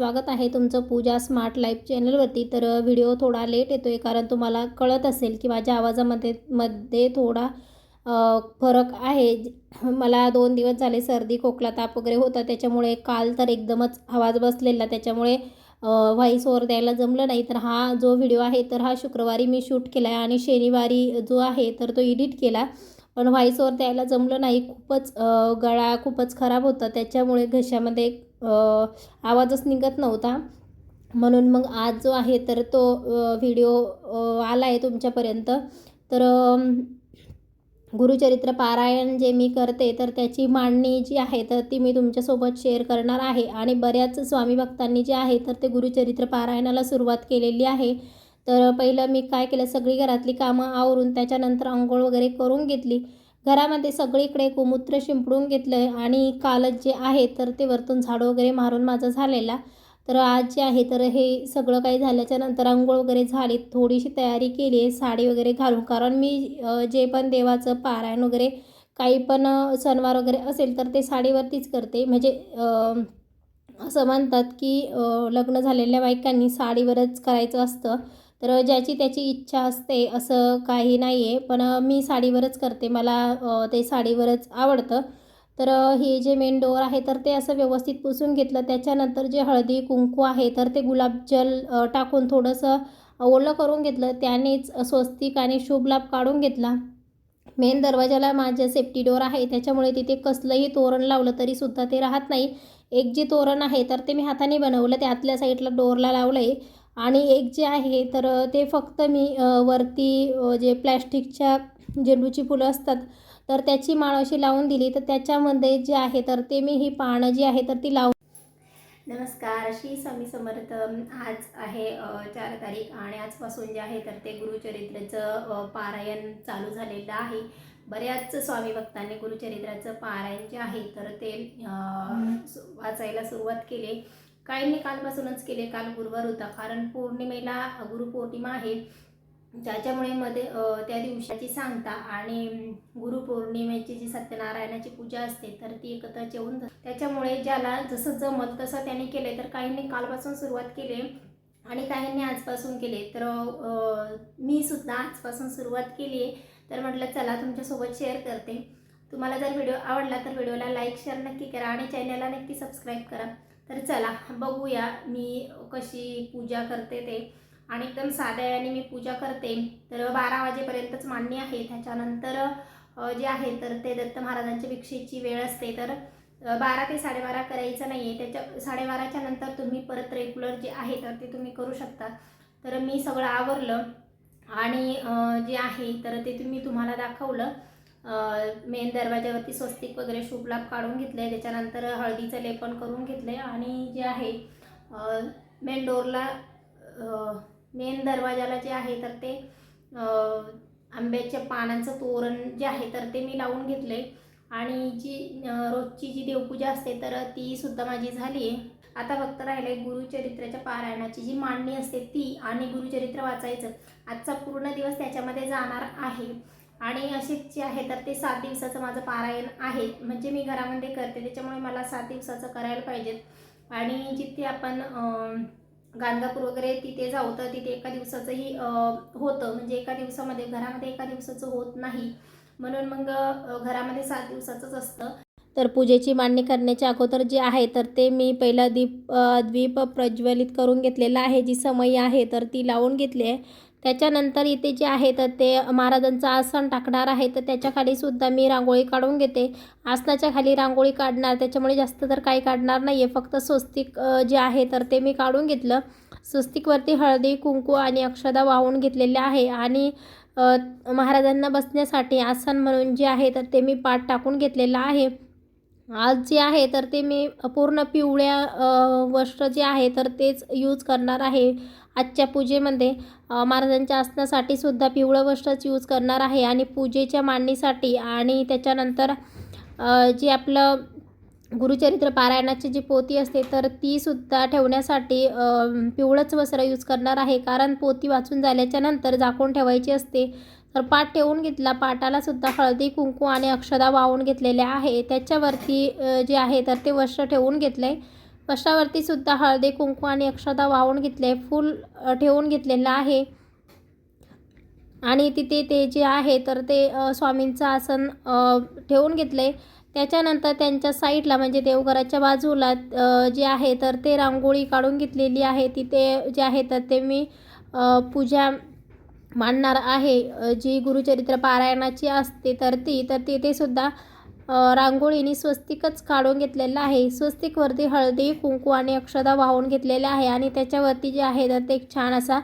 स्वागत आहे तुमचं पूजा स्मार्ट लाईफ चॅनलवरती तर व्हिडिओ थोडा लेट येतो आहे कारण तुम्हाला कळत असेल की माझ्या आवाजामध्ये मध्ये थोडा फरक आहे. मला दोन दिवस झाले सर्दी खोकला ताप वगैरे होता. त्याच्यामुळे काल तर एकदमच आवाज बसलेला. त्याच्यामुळे व्हॉईस ओवर द्यायला जमलं नाही. तर हा जो व्हिडिओ आहे तर हा शुक्रवारी मी शूट केला आहे आणि शनिवारी जो आहे तर तो एडिट केला. पण व्हॉईस द्यायला जमलं नाही. खूपच गळा खूपच खराब होता. त्याच्यामुळे घशामध्ये आवाजच निघत नव्हता. म्हणून मग आज जो आहे तर तो व्हिडिओ आला आहे तुमच्यापर्यंत. तर गुरुचरित्र पारायण जे मी करते तर त्याची मांडणी जी आहे तर ती मी तुमच्यासोबत शेअर करणार आहे. आणि बऱ्याच स्वामी भक्तांनी जे आहे तर ते गुरुचरित्र पारायणाला सुरुवात केलेली आहे. तर पहिलं मी काय केलं सगळी घरातली कामं आवरून त्याच्यानंतर आंघोळ वगैरे करून घेतली. घरामध्ये सगळीकडे गोमूत्र शिंपडून घेतलं आणि कालच जे आहे तर ते वरतून झाडं वगैरे मारून माझं झालेला. तर आज जे आहे तर हे सगळं काही झाल्याच्यानंतर आंघोळ वगैरे झाली थोडीशी तयारी केली आहे साडी वगैरे घालून. कारण मी जे पण देवाचं पारायण वगैरे काही पण सणवार वगैरे असेल तर ते साडीवरतीच करते. म्हणजे असं म्हणतात की लग्न झालेल्या बायकांनी साडीवरच करायचं असतं. तर ज्याची त्याची इच्छा असते असं काही नाही आहे पण मी साडीवरच करते. मला ते साडीवरच आवडतं. तर हे जे मेन डोअर आहे तर ते असं व्यवस्थित पुसून घेतलं. त्याच्यानंतर जे हळदी कुंकू आहे तर ते गुलाबजल टाकून थोडंसं ओलं करून घेतलं. त्यानेच स्वस्तिक आणि शुभ लाभ काढून घेतला. मेन दरवाजाला माझ्या सेफ्टी डोअर आहे. त्याच्यामुळे तिथे कसलंही तोरण लावलं तरीसुद्धा ते राहत नाही. एक जे तोरण आहे तर ते मी हाताने बनवलं. त्यातल्या साईडला डोअरला लावलं आहे आणि एक जे आहे तर ते फक्त मी वरती जे प्लॅस्टिकच्या झेंडूची फुलं असतात तर त्याची माळ अशी लावून दिली. तर त्याच्यामध्ये जे आहे तर ते मी ही पानं जी आहे तर ती लावून नमस्कार. श्री स्वामी समर्थ आज आहे चार तारीख आणि आजपासून जे आहे तर ते गुरुचरित्राचं पारायण चालू झालेलं आहे. बऱ्याच स्वामी भक्तांनी गुरुचरित्राचं पारायण जे आहे तर ते वाचायला सुरुवात केली. काहींनी कालपासूनच केले काल गुरुवार होता. कारण पौर्णिमेला गुरुपौर्णिमा आहे. त्याच्यामुळे मध्ये त्या दिवसाची सांगता आणि गुरुपौर्णिमेची जी सत्यनारायणाची पूजा असते तर ती एकत्र जेवून त्याच्यामुळे ज्याला जसं जमत तसं त्यांनी केले तर काहींनी कालपासून सुरुवात केली आणि काहींनी आजपासून केले. तर मी सुद्धा आजपासून सुरुवात केली आहे. तर म्हटलं चला तुमच्यासोबत शेअर करते. तुम्हाला जर व्हिडिओ आवडला तर व्हिडिओला लाईक शेअर नक्की करा आणि चॅनलला नक्की सबस्क्राईब करा. तर चला बघूया मी कशी पूजा करते ते. आणि एकदम साध्या याने मी पूजा करते. तर बारा वाजेपर्यंतच मान्य आहे. त्याच्यानंतर जे आहे तर ते दत्त महाराजांच्या भिक्षेची वेळ असते. तर बारा ते साडेबारा करायचं नाही आहे त्याच्या साडेबाराच्या नंतर तुम्ही परत रेग्युलर जे आहे तर ते तुम्ही करू शकता. तर मी सगळं आवरलं. आणि जे आहे तर ते तुम्ही तुम्हाला दाखवलं. मेन दरवाजावरती स्वस्तिक वगैरे शुभलाभ काढून घेतले त्याच्यानंतर हळदीचं लेपन करून घेतले आणि जे आहे मेन डोरला मेन दरवाजाला जे आहे तर ते आंब्याच्या पानांचं तोरण जे आहे तर ते मी लावून घेतले आणि जी रोजची जी देवपूजा असते तर ती सुद्धा माझी झाली आहे आता फक्त राहिले गुरुचरित्राच्या पारायणाची जी मांडणी असते ती आणि गुरुचरित्र वाचायचं. आजचा पूर्ण दिवस त्याच्यामध्ये जाणार आहे. आणि असेच जे आहे तर ते सात दिवसाचं माझं पारायण आहे. म्हणजे मी घरामध्ये करते त्याच्यामुळे मला सात दिवसाचं करायला पाहिजेत. आणि जिथे आपण गाणगापूर वगैरे तिथे जाऊ तर तिथे एका दिवसाचंही होतं. म्हणजे एका दिवसामध्ये घरामध्ये एका दिवसाचं होत नाही. म्हणून मग घरामध्ये सात दिवसाचंच असतं. तर पूजेची मांडणी करण्याच्या अगोदर जे आहे तर ते मी पहिला दीप द्वीप प्रज्वलित करून घेतलेला आहे. जी समई आहे तर ती लावून घेतली आहे. त्याच्यानंतर इथे जे आहे तर ते महाराजांचं आसन टाकणार आहे. तर त्याच्या मी रांगोळी काढून घेते. आसनाच्या खाली रांगोळी काढणार त्याच्यामुळे जास्त तर काही काढणार नाही आहे फक्त स्वस्तिक जे आहे तर ते मी काढून घेतलं. स्वस्तिकवरती हळदी कुंकू आणि अक्षदा वाहून घेतलेले आहे. आणि महाराजांना बसण्यासाठी आसन म्हणून जे आहे तर ते मी पाठ टाकून घेतलेलं आहे. आज जे आहे तर ते मी पूर्ण पिवळ्या वस्त्र जे आहे तर तेच यूज करणार आहे. आजच्या पूजेमध्ये महाराजांच्या आसनासाठी सुद्धा पिवळं वस्त्रच यूज करणार आहे आणि पूजेच्या मांडणीसाठी आणि त्याच्यानंतर जे आपलं गुरुचरित्र पारायणाची जी पोती असते तर ती सुद्धा ठेवण्यासाठी पिवळंच वस्त्र यूज करणार आहे. कारण पोती वाचून झाल्याच्यानंतर झाकून ठेवायची असते तर पाट ठेवून घेतला. पाटाला सुद्धा हळदी कुंकू आणि अक्षदा वाहून घेतलेल्या आहे. त्याच्यावरती जे आहे तर ते वस्त्र ठेवून घेतलं आहे कशावरती सुद्धा हळदी कुंकू आणि अक्षता वाहून घेतले फूल ठेवून घेतलेलं आहे. आणि तिथे ते जे आहे तर ते स्वामींचं आसन ठेवून घेतले. त्याच्यानंतर त्यांच्या साईडला म्हणजे देवघराच्या बाजूला जे आहे तर ते रांगोळी काढून घेतलेली आहे. तिथे जे आहे तर ते मी पूजा मांडणार आहे. जी गुरुचरित्र पारायणाची असते तर ती तर तिथे सुद्धा रांगोळीने स्वस्तिकच काढून घेतलेलं आहे. स्वस्तिकवरती हळदी कुंकू आणि अक्षदा वाहून घेतलेल्या आहे आणि त्याच्यावरती जे आहे तर ते एक छान असा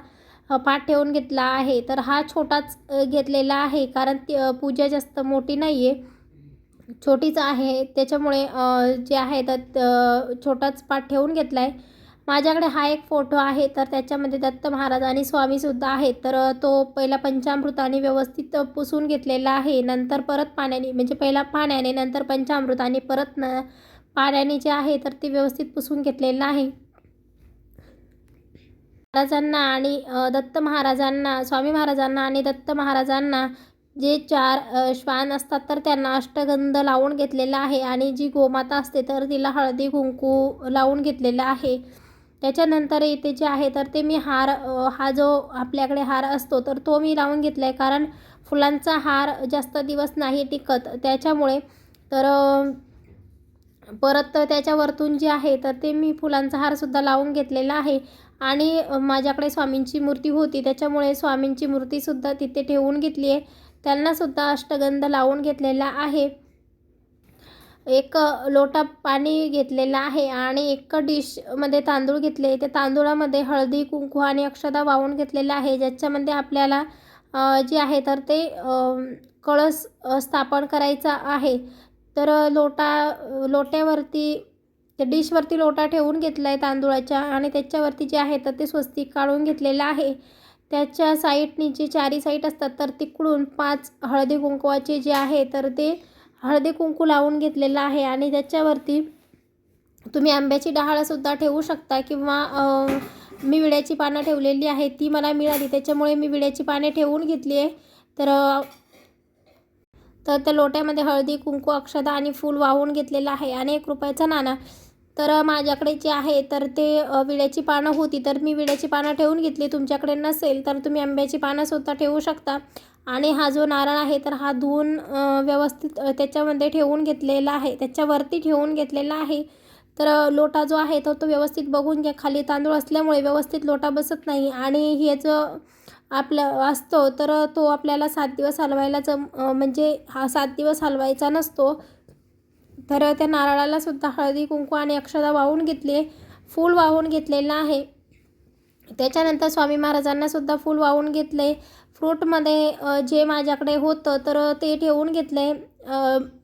पाठ ठेवून घेतला आहे. तर हा छोटाच घेतलेला आहे कारण ती पूजा जास्त मोठी नाही आहे छोटीच आहे. त्याच्यामुळे जे आहे तर छोटाच पाठ ठेवून घेतला आहे माझ्याकडे हा एक फोटो आहे तर त्याच्यामध्ये दत्त महाराज आणि स्वामीसुद्धा आहेत. तर तो पहिला पंचामृताने व्यवस्थित पुसून घेतलेला आहे. नंतर परत पाण्याने म्हणजे पहिला पाण्याने नंतर पंचामृताने परत न पाण्याने जे आहे तर ते व्यवस्थित पुसून घेतलेलं आहे. महाराजांना आणि दत्त महाराजांना स्वामी महाराजांना आणि दत्त महाराजांना जे चार श्वान असतात तर त्यांना अष्टगंध लावून घेतलेला आहे. आणि जी गोमाता असते तर तिला हळदी कुंकू लावून घेतलेलं आहे. त्याच्यानंतर इथे जे आहे तर ते मी हार हा जो आपल्याकडे हार असतो तर तो मी लावून घेतला आहे कारण फुलांचा हार जास्त दिवस नाही टिकत त्याच्यामुळे तर परत त्याच्यावरतून जे आहे तर ते मी फुलांचा हारसुद्धा लावून घेतलेला आहे. आणि माझ्याकडे स्वामींची मूर्ती होती त्याच्यामुळे स्वामींची मूर्तीसुद्धा तिथे ठेवून घेतली आहे त्यांनासुद्धा अष्टगंध लावून घेतलेला आहे. एक लोटा पाणी घेतलेलं आहे आणि एक डिशमध्ये तांदूळ घेतले. त्या तांदूळामध्ये हळदी कुंकू आणि अक्षदा वाहून घेतलेलं आहे. ज्याच्यामध्ये आपल्याला जे आहे तर ते कळस स्थापन करायचा आहे. तर लोटा लोट्यावरती त्या डिशवरती लोटा ठेवून घेतला आहे तांदूळाच्या आणि त्याच्यावरती जे आहे तर ते स्वस्तिक काढून घेतलेलं आहे. त्याच्या साईडनी जे चारी साईट असतात तर तिकडून पाच हळदी कुंकवाचे जे आहे तर ते हळदी कुंकू लावून घेतलेलं आहे आणि त्याच्यावरती तुम्ही आंब्याची डहाळसुद्धा ठेवू शकता किंवा मी विड्याची पानं ठेवलेली आहे ती मला मिळाली. त्याच्यामुळे मी विड्याची पाने ठेवून घेतली आहे. तर तर त्या लोट्यामध्ये हळदी कुंकू अक्षता आणि फूल वाहून घेतलेलं आहे. आणि एक रुपयाचा नाणा. तर माझ्याकडे जे आहे तर ते विड्याची पानं होती. तर मी विड्याची पानं ठेवून घेतली. तुमच्याकडे नसेल तर तुम्ही आंब्याची पानंसुद्धा ठेवू शकता. आणि हा जो नारळ आहे तर हा धुवून व्यवस्थित त्याच्यामध्ये ठेवून घेतलेला आहे. त्याच्यावरती ठेवून घेतलेला आहे. तर लोटा जो आहे तो तो व्यवस्थित बघून घ्या. खाली तांदूळ असल्यामुळे व्यवस्थित लोटा बसत नाही. आणि हे जो आपलं असतो तर तो आपल्याला सात दिवस हलवायला जम म्हणजे हा सात दिवस हलवायचा नसतो. तर त्या नारळालासुद्धा हळदी कुंकू आणि अक्षदा वाहून घेतली फूल वाहून घेतलेलं आहे. त्याच्यानंतर स्वामी महाराजांना सुद्धा फूल वाहून घेतले. फ्रूटमध्ये जे माझ्याकडे होतं तर ते ठेवून घेतले.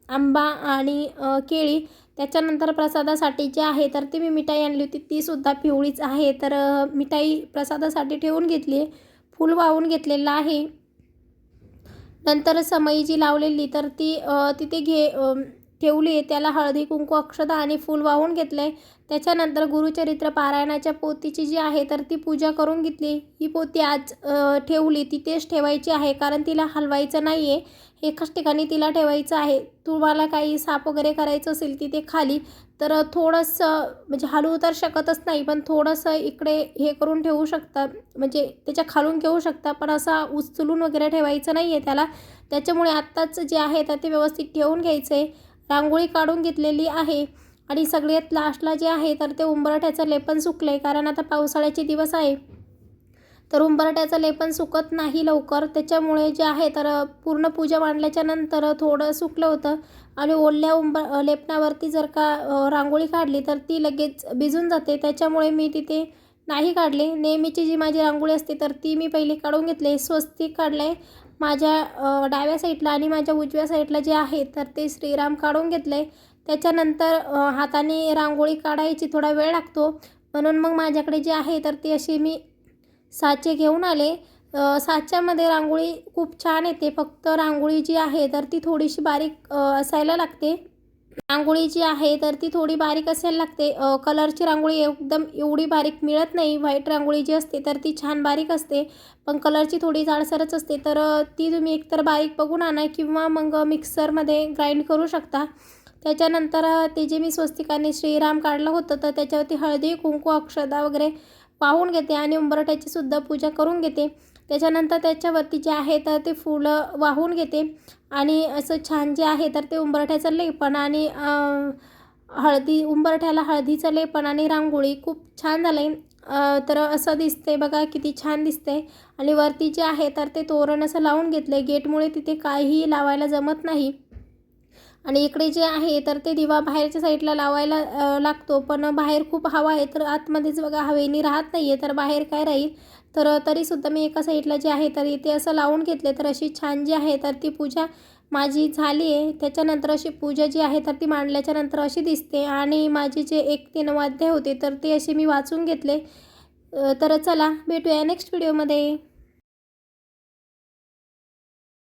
आंबा आणि केळी. त्याच्यानंतर प्रसादासाठी जे आहे तर ती मी मिठाई आणली होती. तीसुद्धा पिवळीच आहे. तर मिठाई प्रसादासाठी ठेवून घेतली. फूल वाहून घेतलेलं आहे. नंतर समई जी लावलेली तर ती तिथे घे ठेवली ठेवली त्याला हळदी कुंकू अक्षता आणि फूल वाहून घेतले त्याच्यानंतर गुरुचरित्र पारायणाच्या पोतीची जी आहे तर ती पूजा करून घेतली. ही पोती आज ठेवली. तिथेच ठेवायची आहे कारण तिला हलवायचं नाही आहे एकाच ठिकाणी तिला ठेवायचं आहे. तुम्हाला काही साप वगैरे करायचं असेल तिथे खाली तर थोडंसं म्हणजे हलवू तर शकतच नाही पण थोडंसं इकडे हे करून ठेवू शकता. म्हणजे त्याच्या खालून घेऊ शकता पण असा उचलून वगैरे ठेवायचं नाही आहे त्याला. त्याच्यामुळे आत्ताच जे आहे तर ते व्यवस्थित ठेवून घ्यायचं आहे रांगोळी काढून घेतलेली आहे. आणि सगळ्यात लास्टला जे आहे तर ते उंबरठ्याचं लेपन सुकलं आहे कारण आता पावसाळ्याचे दिवस आहे. तर उंबरठ्याचं लेपन सुकत नाही लवकर. त्याच्यामुळे जे आहे तर पूर्ण पूजा मांडल्याच्या नंतर थोडं सुकलं होतं. आणि ओल्या उंब लेपनावरती जर का रांगोळी काढली तर ती लगेच भिजून जाते. त्याच्यामुळे मी तिथे नाही काढले. नेहमीची जी माझी रांगोळी असते तर ती मी पहिली काढून घेतली. स्वस्तिक काढलं आहे माझ्या डाव्या साईडला आणि माझ्या उजव्या साईडला जे आहे तर ते श्रीराम काढून घेतले त्याच्यानंतर हाताने रांगोळी काढायची थोडा वेळ लागतो. म्हणून मग माझ्याकडे जे आहे तर ती अशी मी साचे घेऊन आले. साच्यामध्ये रांगोळी खूप छान येते. फक्त रांगोळी जी आहे तर ती थोडीशी बारीक असायला लागते. रांगोळी जी आहे तर ती थोडी बारीक असायला लागते. कलरची रांगोळी एकदम एवढी बारीक मिळत नाही. व्हाईट रांगोळी जी असते तर ती छान बारीक असते. पण कलरची थोडी जाडसरच असते. तर ती तुम्ही एकतर बारीक बघून आणा किंवा मग मिक्सरमध्ये ग्राइंड करू शकता. त्याच्यानंतर ते जे मी स्वस्तिकाने श्रीराम काढलं होतं तर त्याच्यावरती हळदी कुंकू अक्षदा वगैरे पाहून घेते आणि उंबरठ्याची सुद्धा पूजा करून घेते. त्याच्यानंतर त्याच्यावरती जे आहे तर ते फुलं वाहून घेते. आणि असं छान जे आहे तर ते उंबरठ्याचं लेपण आणि हळदी उंबरठ्याला हळदीचं लेपण आणि रांगोळी खूप छान झालं. आहे तर असं दिसते बघा किती छान दिसते आणि वरती जे आहे तर ते तोरण असं लावून घेतलं आहे गेटमुळे तिथे काहीही लावायला जमत नाही. आणि इकडे जे आहे तर ते दिवा बाहेरच्या साईडला लावायला लागतो. पण बाहेर खूप हवा आहे तर आतमध्येच बघा हवेनी राहत नाही आहे तर बाहेर काय राहील? तर तरीसुद्धा मी एका साईडला जे आहे तर इथे असं लावून घेतले तर अशी छान जी आहे तर ती पूजा माझी झाली आहे. त्याच्यानंतर अशी पूजा जी आहे तर ती मांडल्याच्या नंतर अशी दिसते. आणि माझे जे एक तीन वाद्य होते तर ते असे मी वाचून घेतले. तर चला भेटूया नेक्स्ट व्हिडिओमध्ये.